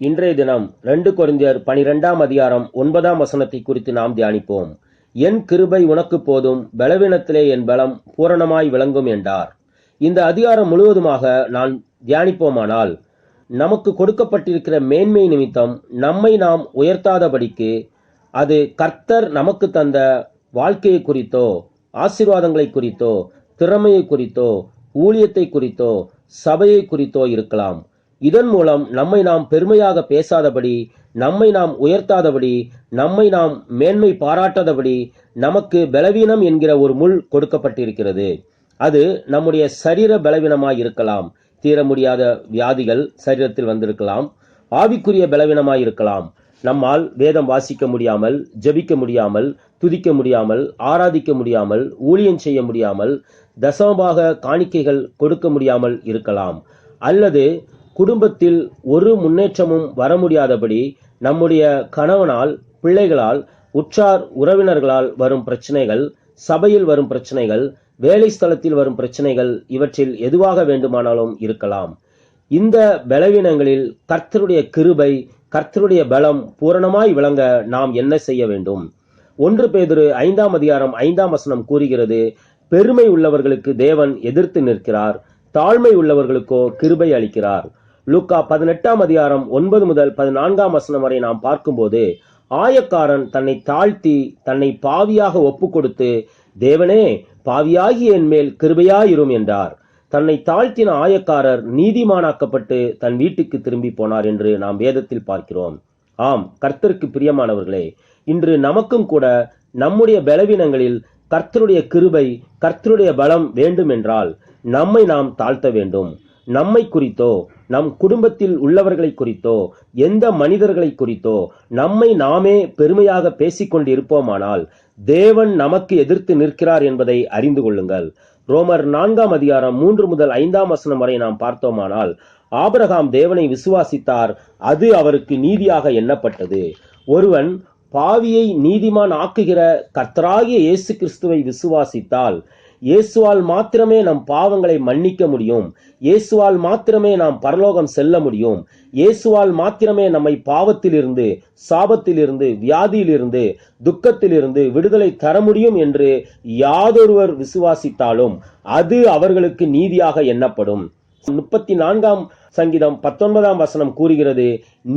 இன்றைய தினம் ரெண்டு குறைந்தர் பனிரெண்டாம் அதிகாரம் ஒன்பதாம் வசனத்தை குறித்து நாம் தியானிப்போம். என் கிருபை உனக்கு போதும் பலவீனத்திலே என் பலம் பூரணமாய் விளங்கும் என்றார். இந்த அதிகாரம் முழுவதுமாக நான் தியானிப்போமானால் நமக்கு கொடுக்கப்பட்டிருக்கிற மேன்மை நிமித்தம் நம்மை நாம் உயர்த்தாதபடிக்கு அது கர்த்தர் நமக்கு தந்த வாழ்க்கையை குறித்தோ ஆசீர்வாதங்களை குறித்தோ திறமையை குறித்தோ ஊழியத்தை குறித்தோ சபையை குறித்தோ இருக்கலாம். இதன் மூலம் நம்மை நாம் பெருமையாக பேசாதபடி நம்மை நாம் உயர்த்தாதபடி நம்மை நாம் மேன்மை பாராட்டாதபடி நமக்கு பலவீனம் என்கிற ஒரு முள் கொடுக்கப்பட்டிருக்கிறது. அது நம்முடைய சரீர பலவீனமாய் இருக்கலாம். தீர முடியாத வியாதிகள் சரீரத்தில் வந்திருக்கலாம். ஆவிக்குரிய பலவீனமாய் இருக்கலாம். நம்மால் வேதம் வாசிக்க முடியாமல் ஜெபிக்க முடியாமல் துதிக்க முடியாமல் ஆராதிக்க முடியாமல் ஊழியம் செய்ய முடியாமல் தசமபாக காணிக்கைகள் கொடுக்க முடியாமல் இருக்கலாம். அல்லது குடும்பத்தில் ஒரு முன்னேற்றமும் வர முடியாதபடி நம்முடைய கணவனால் பிள்ளைகளால் உற்றார் உறவினர்களால் வரும் பிரச்சனைகள் சபையில் வரும் பிரச்சனைகள் வேலை ஸ்தலத்தில் வரும் பிரச்சனைகள் இவற்றில் எதுவாக வேண்டுமானாலும் இருக்கலாம். இந்த பலவீனங்களில் கர்த்தருடைய கிருபை கர்த்தருடைய பலம் பூரணமாய் விளங்க நாம் என்ன செய்ய வேண்டும்? ஒன்று பேதுரு ஐந்தாம் அதிகாரம் ஐந்தாம் வசனம் கூறுகிறது பெருமை உள்ளவர்களுக்கு தேவன் எதிர்த்து நிற்கிறார் தாழ்மை உள்ளவர்களுக்கோ கிருபை அளிக்கிறார். லூக்கா பதினெட்டாம் அதிகாரம் ஒன்பது முதல் பதினான்காம் வசனம் வரை நாம் பார்க்கும்போது ஆயக்காரன் தன்னை தாழ்த்தி தன்னை பாவியாக ஒப்பு கொடுத்து தேவனே பாவியாகி என் மேல் கிருபையாயிரும் என்றார். தன்னை தாழ்த்தின ஆயக்காரர் நீதிமானாக்கப்பட்டு தன் வீட்டுக்கு திரும்பி போனார் என்று நாம் வேதத்தில் பார்க்கிறோம். ஆம் கர்த்தருக்கு பிரியமானவர்களே இன்று நமக்கும் கூட நம்முடைய பலவீனங்களில் கர்த்தருடைய கிருபை கர்த்தருடைய பலம் வேண்டும் என்றால் நம்மை நாம் தாழ்த்த வேண்டும். நம்மை குறித்தோ நம் குடும்பத்தில் உள்ளவர்களை குறித்தோ எந்த மனிதர்களை குறித்தோ நம்மை நாமே பெருமையாக பேசிக்கொண்டு இருப்போமானால் தேவன் நமக்கு எதிர்த்து நிற்கிறார் என்பதை அறிந்து கொள்ளுங்கள். ரோமர் நான்காம் அதிகாரம் மூன்று முதல் ஐந்தாம் வசனம் வரை நாம் பார்த்தோமானால் ஆபரகாம் தேவனை விசுவாசித்தார் அது அவருக்கு நீதியாக எண்ணப்பட்டது. ஒருவன் பாவியை நீதிமான் ஆக்குகிற கர்த்தராகிய இயேசு கிறிஸ்துவை விசுவாசித்தால் இயேசுவால் மாத்திரமே நம் பாவங்களை மன்னிக்க முடியும். இயேசுவால் மாத்திரமே நாம் பரலோகம் செல்ல முடியும். இயேசுவால் மாத்திரமே நம்மை பாவத்திலிருந்து சாபத்திலிருந்து வியாதியிலிருந்து துக்கத்திலிருந்து விடுதலை தர முடியும் என்று யாதொருவர் விசுவாசித்தாலும் அது அவர்களுக்கு நீதியாக எண்ணப்படும். முப்பத்தி நான்காம் சங்கீதம் பத்தொன்பதாம் வசனம் கூறுகிறது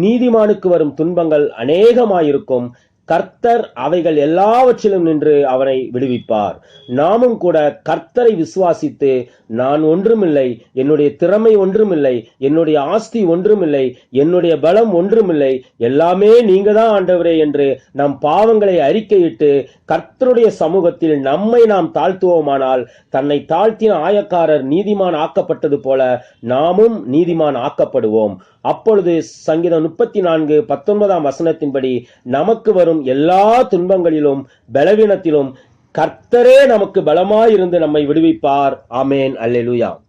நீதிமானுக்கு வரும் துன்பங்கள் அநேகமாயிருக்கும். கர்த்தர் அவைகள் எல்லாவற்றிலும் நின்று அவனை விடுவிப்பார். நாமும் கூட கர்த்தரை விசுவாசித்து நான் ஒன்றுமில்லை என்னுடைய திறமை ஒன்றுமில்லை என்னுடைய ஆஸ்தி ஒன்றுமில்லை என்னுடைய பலம் ஒன்றுமில்லை எல்லாமே நீங்க தான் ஆண்டவரே என்று நம் பாவங்களை அறிக்கையிட்டு கர்த்தருடைய சமூகத்தில் நம்மை நாம் தாழ்த்துவோமானால் தன்னை தாழ்த்தின ஆயக்காரர் நீதிமான் ஆக்கப்பட்டது போல நாமும் நீதிமான் ஆக்கப்படுவோம். அப்பொழுது சங்கீதம் முப்பத்தி நான்கு பத்தொன்பதாம் வசனத்தின்படி நமக்கு வரும் எல்லா துன்பங்களிலும் பலவீனத்திலும் கர்த்தரே நமக்கு பலமாயிருந்து நம்மை விடுவிப்பார். ஆமேன். அல்லேலூயா.